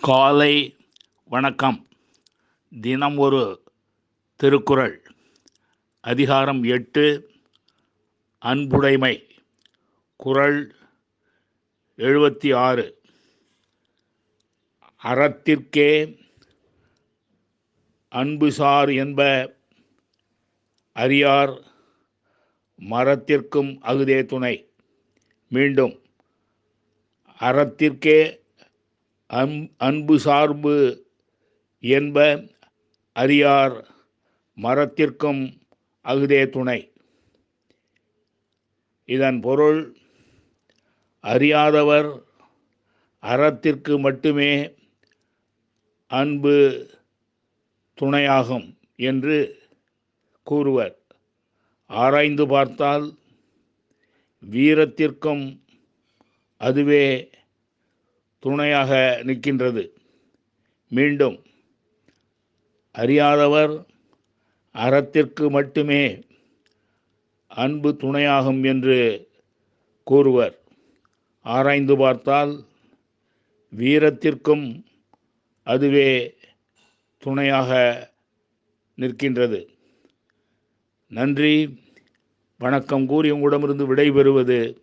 காலை வணக்கம். தினம் ஒரு திருக்குறள். அதிகாரம் எட்டு அன்புடைமை. குறள் எழுபத்தி ஆறு அறத்திற்கே அன்புசார் என்ப அறியார் மரத்திற்கும் அகுதே துணை. மீண்டும் அறத்திற்கே அம் அன்பு சார்பு என்ப அறியார் மரத்திற்கும் அகுதே துணை. இதன் பொருள் அறியாதவர் அறத்திற்கு மட்டுமே அன்பு துணையாகும் என்று கூறுவர். ஆராய்ந்து பார்த்தால் வீரத்திற்கும் அதுவே துணையாக நிற்கின்றது. மீண்டும் அறியாதவர் அறத்திற்கு மட்டுமே அன்பு துணையாகும் என்று கூறுவர். ஆராய்ந்து பார்த்தால் வீரத்திற்கும் அதுவே துணையாக நிற்கின்றது. நன்றி. வணக்கம் கூறி உங்களிடமிருந்து விடைபெறுவது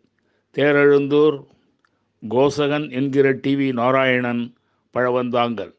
தேரெழுந்தூர் கோசகன் என்கிற டிவி நாராயணன் பழவந்தாங்கல்.